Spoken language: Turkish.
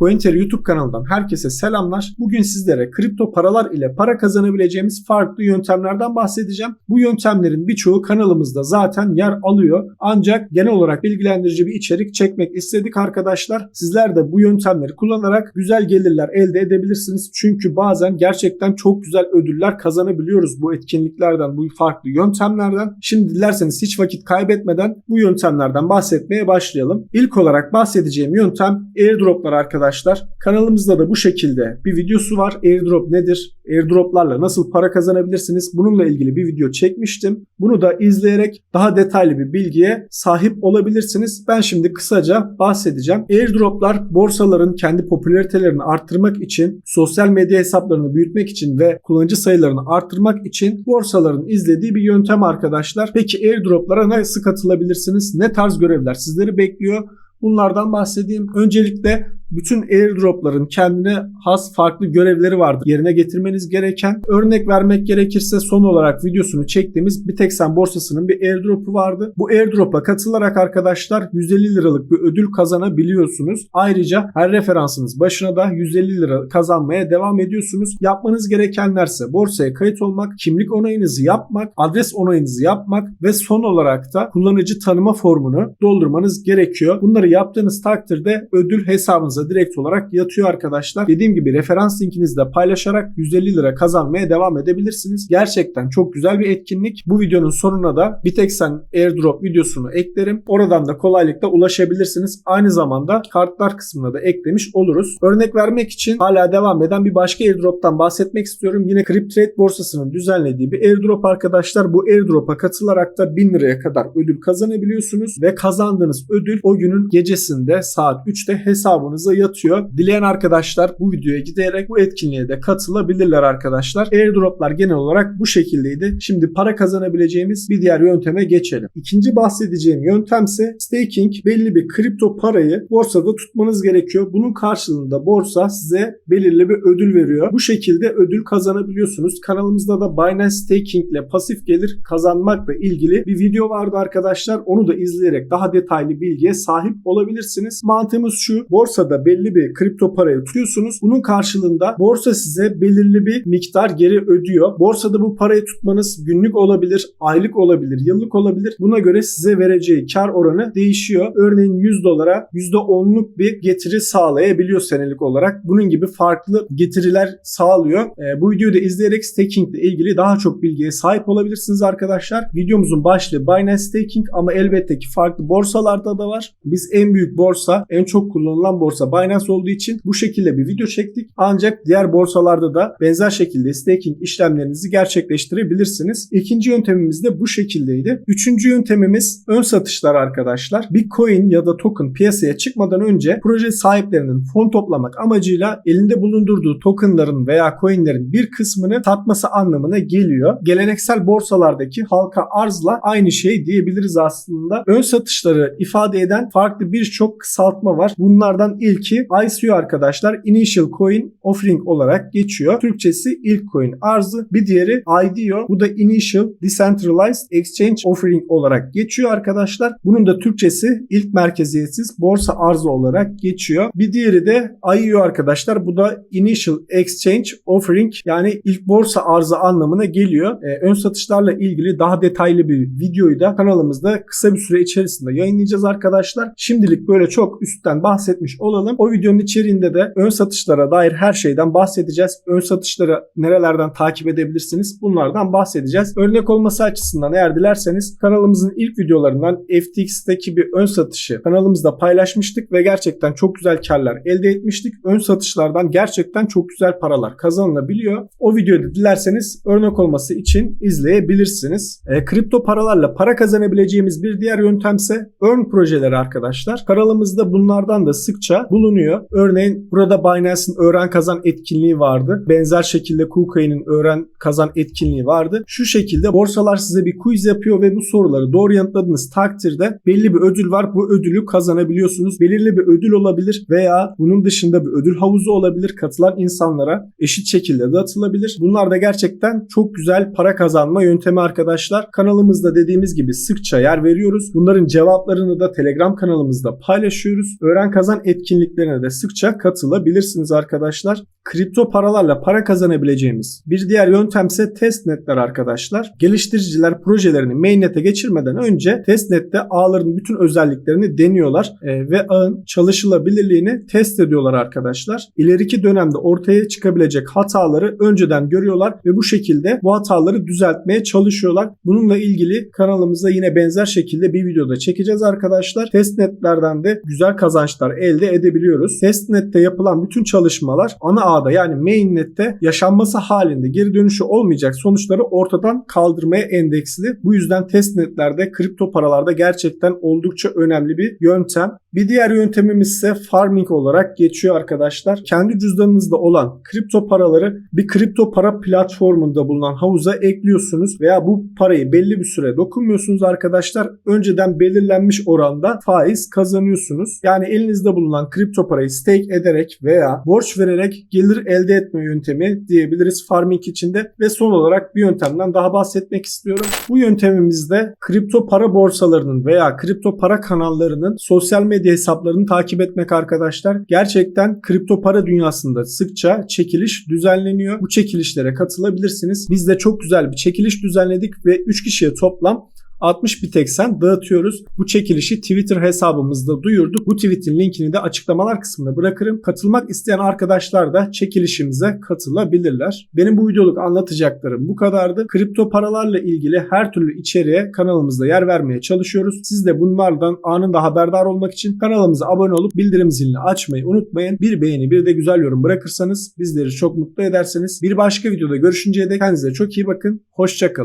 Cointer YouTube kanalından herkese selamlar. Bugün sizlere kripto paralar ile para kazanabileceğimiz farklı yöntemlerden bahsedeceğim. Bu yöntemlerin birçoğu kanalımızda zaten yer alıyor. Ancak genel olarak bilgilendirici bir içerik çekmek istedik arkadaşlar. Sizler de bu yöntemleri kullanarak güzel gelirler elde edebilirsiniz. Çünkü bazen gerçekten çok güzel ödüller kazanabiliyoruz bu etkinliklerden, bu farklı yöntemlerden. Şimdi dilerseniz hiç vakit kaybetmeden bu yöntemlerden bahsetmeye başlayalım. İlk olarak bahsedeceğim yöntem airdroplar arkadaşlar arkadaşlar. Kanalımızda da bu şekilde bir videosu var. Airdrop nedir? Airdroplarla nasıl para kazanabilirsiniz? Bununla ilgili bir video çekmiştim. Bunu da izleyerek daha detaylı bir bilgiye sahip olabilirsiniz. Ben şimdi kısaca bahsedeceğim. Airdroplar borsaların kendi popülaritelerini arttırmak için, sosyal medya hesaplarını büyütmek için ve kullanıcı sayılarını arttırmak için borsaların izlediği bir yöntem arkadaşlar. Peki airdroplara nasıl katılabilirsiniz? Ne tarz görevler sizleri bekliyor? Bunlardan bahsedeyim. Öncelikle bütün airdropların kendine has farklı görevleri vardır. Yerine getirmeniz gereken örnek vermek gerekirse son olarak videosunu çektiğimiz Bitexen borsasının bir airdrop'u vardı. Bu airdrop'a katılarak arkadaşlar 150 liralık bir ödül kazanabiliyorsunuz. Ayrıca her referansınız başına da 150 lira kazanmaya devam ediyorsunuz. Yapmanız gerekenlerse borsaya kayıt olmak, kimlik onayınızı yapmak, adres onayınızı yapmak ve son olarak da kullanıcı tanıma formunu doldurmanız gerekiyor. Bunları yaptığınız takdirde ödül hesabınıza hesabınıza direkt olarak yatıyor arkadaşlar. Dediğim gibi referans linkinizi de paylaşarak 150 lira kazanmaya devam edebilirsiniz. Gerçekten çok güzel bir etkinlik. Bu videonun sonuna da Bitexen airdrop videosunu eklerim. Oradan da kolaylıkla ulaşabilirsiniz. Aynı zamanda kartlar kısmına da eklemiş oluruz. Örnek vermek için hala devam eden bir başka airdrop'tan bahsetmek istiyorum. Yine CrypTrade borsasının düzenlediği bir airdrop arkadaşlar. Bu airdrop'a katılarak da 1000 liraya kadar ödül kazanabiliyorsunuz ve kazandığınız ödül o günün gecesinde saat 3'te hesabınıza hesabınıza yatıyor. Dileyen arkadaşlar bu videoya giderek bu etkinliğe de katılabilirler arkadaşlar. Airdroplar genel olarak bu şekildeydi. Şimdi para kazanabileceğimiz bir diğer yönteme geçelim. İkinci bahsedeceğim yöntemse staking belli bir kripto parayı borsada tutmanız gerekiyor. Bunun karşılığında borsa size belirli bir ödül veriyor. Bu şekilde ödül kazanabiliyorsunuz. Kanalımızda da Binance Staking ile pasif gelir kazanmakla ilgili bir video vardı arkadaşlar. Onu da izleyerek daha detaylı bilgiye sahip olabilirsiniz. Mantığımız şu. Borsada borsada belli bir kripto parayı tutuyorsunuz. Bunun karşılığında borsa size belirli bir miktar geri ödüyor. Borsada bu parayı tutmanız günlük olabilir, aylık olabilir, yıllık olabilir. Buna göre size vereceği kar oranı değişiyor. Örneğin 100 dolara %10'luk bir getiri sağlayabiliyor senelik olarak. Bunun gibi farklı getiriler sağlıyor. E, bu videoyu da izleyerek staking ile ilgili daha çok bilgiye sahip olabilirsiniz arkadaşlar. Videomuzun başlığı Binance Staking ama elbette ki farklı borsalarda da var. Biz en büyük borsa, en çok kullanılan borsa borsa Binance olduğu için bu şekilde bir video çektik. Ancak diğer borsalarda da benzer şekilde staking işlemlerinizi gerçekleştirebilirsiniz. İkinci yöntemimiz de bu şekildeydi. Üçüncü yöntemimiz ön satışlar arkadaşlar. Bir coin ya da token piyasaya çıkmadan önce proje sahiplerinin fon toplamak amacıyla elinde bulundurduğu tokenların veya coinlerin bir kısmını satması anlamına geliyor. Geleneksel borsalardaki halka arzla aynı şey diyebiliriz aslında. Ön satışları ifade eden farklı birçok kısaltma var. Bunlardan ilki ICO arkadaşlar Initial Coin Offering olarak geçiyor. Türkçesi ilk coin arzı. Bir diğeri IDO. Bu da Initial Decentralized Exchange Offering olarak geçiyor arkadaşlar. Bunun da Türkçesi ilk merkeziyetsiz borsa arzı olarak geçiyor. Bir diğeri de IEO arkadaşlar. Bu da Initial Exchange Offering yani ilk borsa arzı anlamına geliyor. Ee, ön satışlarla ilgili daha detaylı bir videoyu da kanalımızda kısa bir süre içerisinde yayınlayacağız arkadaşlar. Şimdilik böyle çok üstten bahsetmiş olalım olalım. O videonun içeriğinde de ön satışlara dair her şeyden bahsedeceğiz. Ön satışları nerelerden takip edebilirsiniz? Bunlardan bahsedeceğiz. Örnek olması açısından eğer dilerseniz kanalımızın ilk videolarından FTX'teki bir ön satışı kanalımızda paylaşmıştık ve gerçekten çok güzel karlar elde etmiştik. Ön satışlardan gerçekten çok güzel paralar kazanılabiliyor. O videoyu dilerseniz örnek olması için izleyebilirsiniz. E, kripto paralarla para kazanabileceğimiz bir diğer yöntemse earn projeleri arkadaşlar. Kanalımızda bunlardan da sıkça bulunuyor. Örneğin burada Binance'in öğren kazan etkinliği vardı. Benzer şekilde KuCoin'in öğren kazan etkinliği vardı. Şu şekilde borsalar size bir quiz yapıyor ve bu soruları doğru yanıtladığınız takdirde belli bir ödül var. Bu ödülü kazanabiliyorsunuz. Belirli bir ödül olabilir veya bunun dışında bir ödül havuzu olabilir. Katılan insanlara eşit şekilde dağıtılabilir. Bunlar da gerçekten çok güzel para kazanma yöntemi arkadaşlar. Kanalımızda dediğimiz gibi sıkça yer veriyoruz. Bunların cevaplarını da Telegram kanalımızda paylaşıyoruz. Öğren kazan etkinliği etkinliklerine de sıkça katılabilirsiniz arkadaşlar. Kripto paralarla para kazanabileceğimiz bir diğer yöntemse testnetler arkadaşlar. Geliştiriciler projelerini mainnet'e geçirmeden önce testnet'te ağların bütün özelliklerini deniyorlar e, ve ağın çalışılabilirliğini test ediyorlar arkadaşlar. İleriki dönemde ortaya çıkabilecek hataları önceden görüyorlar ve bu şekilde bu hataları düzeltmeye çalışıyorlar. Bununla ilgili kanalımızda yine benzer şekilde bir videoda çekeceğiz arkadaşlar. Testnetlerden de güzel kazançlar elde edebiliyoruz. Testnet'te yapılan bütün çalışmalar ana ağda yani mainnet'te yaşanması halinde geri dönüşü olmayacak sonuçları ortadan kaldırmaya endeksli. Bu yüzden testnetlerde kripto paralarda gerçekten oldukça önemli bir yöntem. Bir diğer yöntemimiz ise farming olarak geçiyor arkadaşlar. Kendi cüzdanınızda olan kripto paraları bir kripto para platformunda bulunan havuza ekliyorsunuz veya bu parayı belli bir süre dokunmuyorsunuz arkadaşlar. Önceden belirlenmiş oranda faiz kazanıyorsunuz. Yani elinizde bulunan kripto parayı stake ederek veya borç vererek gelir elde etme yöntemi diyebiliriz farming içinde ve son olarak bir yöntemden daha bahsetmek istiyorum. Bu yöntemimizde kripto para borsalarının veya kripto para kanallarının sosyal medya hesaplarını takip etmek arkadaşlar. Gerçekten kripto para dünyasında sıkça çekiliş düzenleniyor. Bu çekilişlere katılabilirsiniz. Biz de çok güzel bir çekiliş düzenledik ve 3 kişiye toplam 60 Bitex'en dağıtıyoruz. Bu çekilişi Twitter hesabımızda duyurduk. Bu tweetin linkini de açıklamalar kısmına bırakırım. Katılmak isteyen arkadaşlar da çekilişimize katılabilirler. Benim bu videoluk anlatacaklarım bu kadardı. Kripto paralarla ilgili her türlü içeriğe kanalımızda yer vermeye çalışıyoruz. Siz de bunlardan anında haberdar olmak için kanalımıza abone olup bildirim zilini açmayı unutmayın. Bir beğeni bir de güzel yorum bırakırsanız bizleri çok mutlu ederseniz bir başka videoda görüşünceye dek kendinize çok iyi bakın. Hoşçakalın.